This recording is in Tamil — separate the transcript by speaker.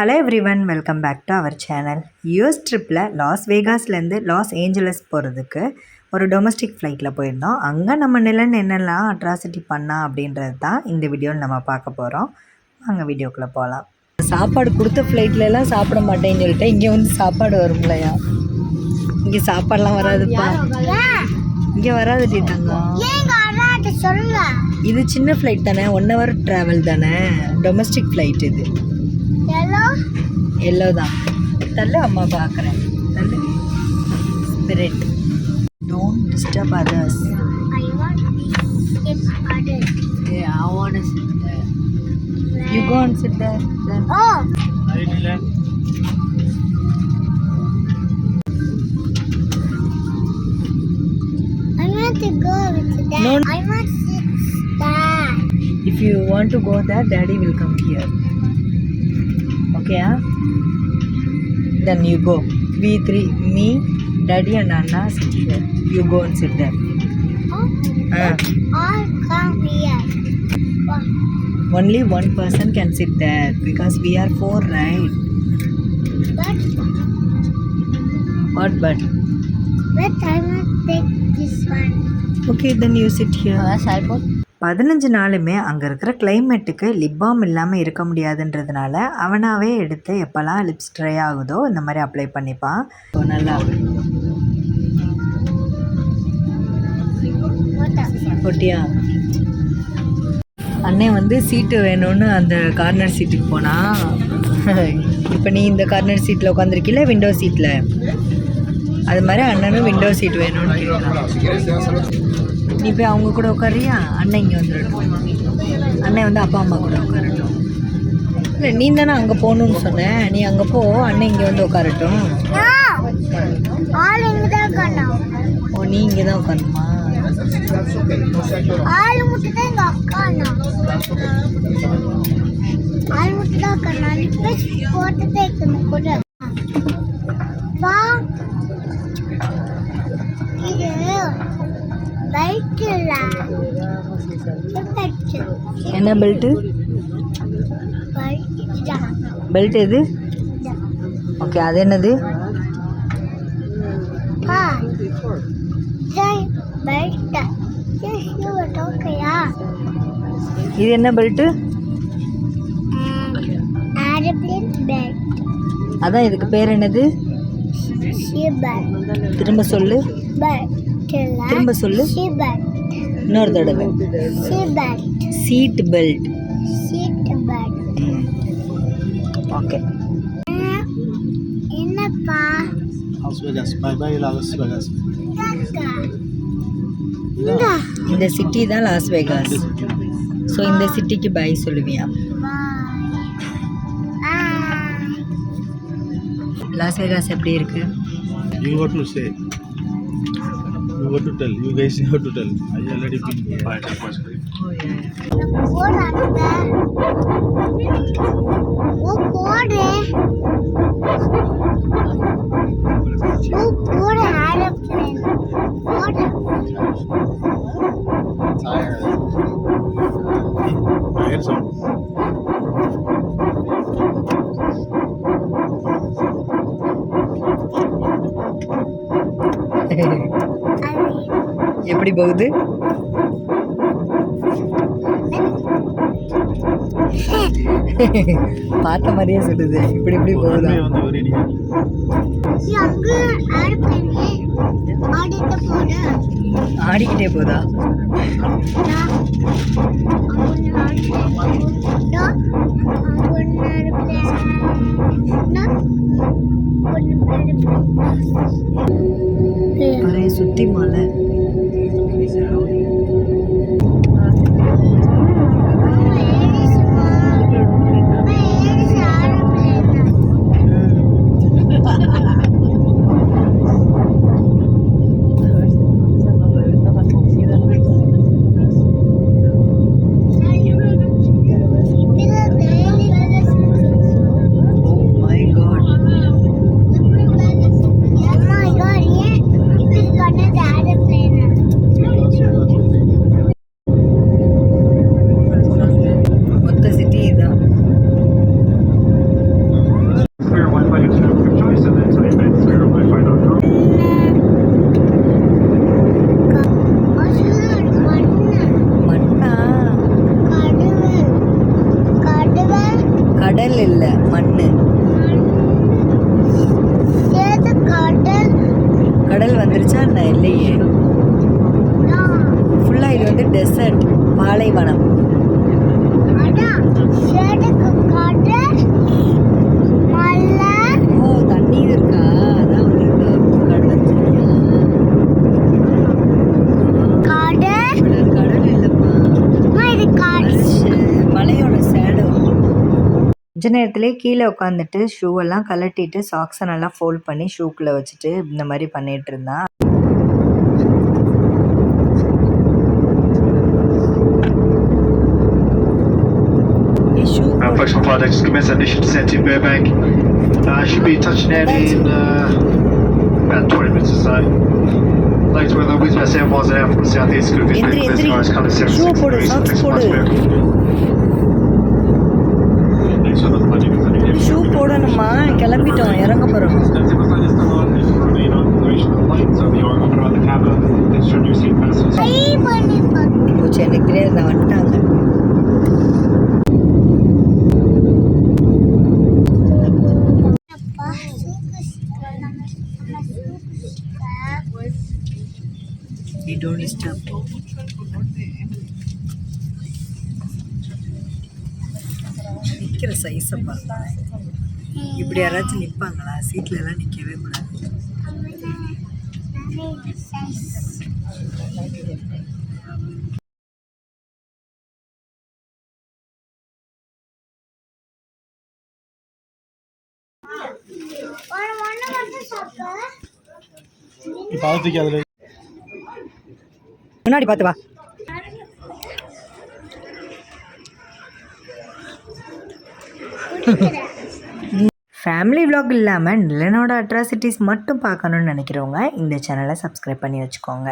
Speaker 1: Hello everyone welcome back to our channel US ட்ரிப்பில் லாஸ் வேகாஸ்லேருந்து லாஸ் ஏஞ்சலஸ் போகிறதுக்கு ஒரு டொமஸ்டிக் ஃப்ளைட்டில் போயிருந்தோம். அங்கே நம்ம நிலன் என்னெல்லாம் அட்ராசிட்டி பண்ணா அப்படின்றது தான் இந்த வீடியோவில் நம்ம பார்க்க போகிறோம் வாங்க வீடியோக்குள்ளே போகலாம் சாப்பாடு கொடுத்த ஃப்ளைட்லலாம் சாப்பிட மாட்டேன்னு சொல்லிட்டு இங்கே வந்து சாப்பாடு வரும்லையா? இங்கே சாப்பாடெலாம் வராதுப்பா. இங்கே வராது தங்கம். இது சின்ன ஃப்ளைட் தானே? ஒன் ஹவர் ட்ராவல் தானே? டொமஸ்டிக் ஃப்ளைட் இது. எல்லோ தான் தள்ளு அம்மா பார்க்குறேன் தள்ளு spirit don't disturb others I want to sit there. You go and sit there. Then. No. If you want to go there, daddy will come here. Okay, huh? Then you go. We three, me, daddy and Anna sit here. You go and sit there. Ah. Only one person can sit there because we are four, right? What but? but I will take this one. Okay, then you sit here. பதினஞ்சு நாளுமே அங்கே இருக்கிற கிளைமேட்டுக்கு லிப் பாம் இல்லாமல் இருக்க முடியாதுன்றதுனால அவனாகவே எடுத்து எப்போல்லாம் லிப்ஸ் ட்ரை ஆகுதோ இந்த மாதிரி அப்ளை பண்ணிப்பான். நல்லா போட்டியா? அண்ணன் வந்து சீட்டு வேணும்னு அந்த கார்னர் சீட்டுக்கு போனான் இப்போ நீ இந்த கார்னர் சீட்டில் உட்காந்துருக்கீல விண்டோ சீட்டில் அது மாதிரி அண்ணனும் விண்டோ சீட் வேணும்னு நீ போய் அவங்க கூட உட்காரியா அண்ணன் இங்கே வந்துடட்டும் அண்ணன் வந்து அப்பா அம்மா கூட உட்காரட்டும். இல்லை நீ தானே அங்கே போகணுன்னு சொன்னேன் நீ அங்கே போ அண்ணன் இங்கே வந்து உட்காரட்டும். ஓ நீ இங்கே தான் உட்காரணுமா?
Speaker 2: ஆள் தான் அக்கா தான் அக்கா நான் கூட வா இது பைக் இல்ல பைக்
Speaker 1: என்ன பெல்ட்டு? பெல்ட் எது? ஓகே அது என்னது?
Speaker 2: இது
Speaker 1: என்ன பெல்ட்டு? அதான் இதுக்கு பேர் என்னது? திரும்ப சொல்லு. திரும்ப சொல்லு. இன்னொரு தடவை. சீட் பெல்ட் ஓகே
Speaker 2: என்னப்பா?
Speaker 3: Vegas. Bye bye Las Vegas.
Speaker 2: இந்தாக்கா. இந்தா.
Speaker 1: இந்த. சிட்டி தான் லாஸ் வேகாஸ் ஸோ இந்த சிட்டிக்கு பை சொல்லுவியா. லாஸ் வேகாஸ் எப்படி இருக்கு?
Speaker 3: You what to say? what to tell. You guys know to tell. I already been
Speaker 2: fired up. Tired.
Speaker 3: Tired sound.
Speaker 1: எப்படி போகுது. பார்த்த மாதிரியே சொல்லுது. இப்படி இப்படி போகுதா?
Speaker 3: Runway வந்து
Speaker 1: கடல் வந்துருச்சா? இல்லையே. ஃபுல்லாக இது வந்து டெசர்ட் பாலைவனம் ஓ தண்ணீர் இருக்கா அதான் வந்து கடல் சரியா கடல் கடல் இல்லைப்பா மனுஷ மலையோட சேடோ கொஞ்ச நேரத்துலேயே கீழே உட்காந்துட்டு ஷூவெல்லாம் கலட்டிட்டு சாக்ஸை நல்லா ஃபோல்ட் பண்ணி ஷூக்குள்ளே வச்சுட்டு இந்த மாதிரி பண்ணிட்டு இருந்தான்
Speaker 4: Uh,
Speaker 1: போடு.
Speaker 4: Functional products commence at mission descent in Burbank. Uh, should be touching down in uh, about 20 minutes or so. Later weather winds about 7 miles an hour from the southeast. Good
Speaker 1: எந்திரி,
Speaker 4: clear skies, colour 7
Speaker 1: Shoe
Speaker 4: 6
Speaker 1: போடு, கிளம்பிட்டோம் இறங்க போகிறோம் போச்சு எனக்கு தெரியாது நான் வந்துட்டாங்க You don't disturb. நிற்கிற சைஸை பாருங்க இப்படி யாராச்சும் நிற்பாங்களா? சீட்ல எல்லாம் நிற்கவே கூடாது. முன்னாடி பார்த்து வா. ஃபேமிலி விலாக் இல்லாமல் நிலனோட அட்ராசிட்டிஸ் மட்டும் பார்க்கணுன்னு நினைக்கிறவங்க இந்த சேனலை சப்ஸ்கிரைப் பண்ணி வச்சுக்கோங்க.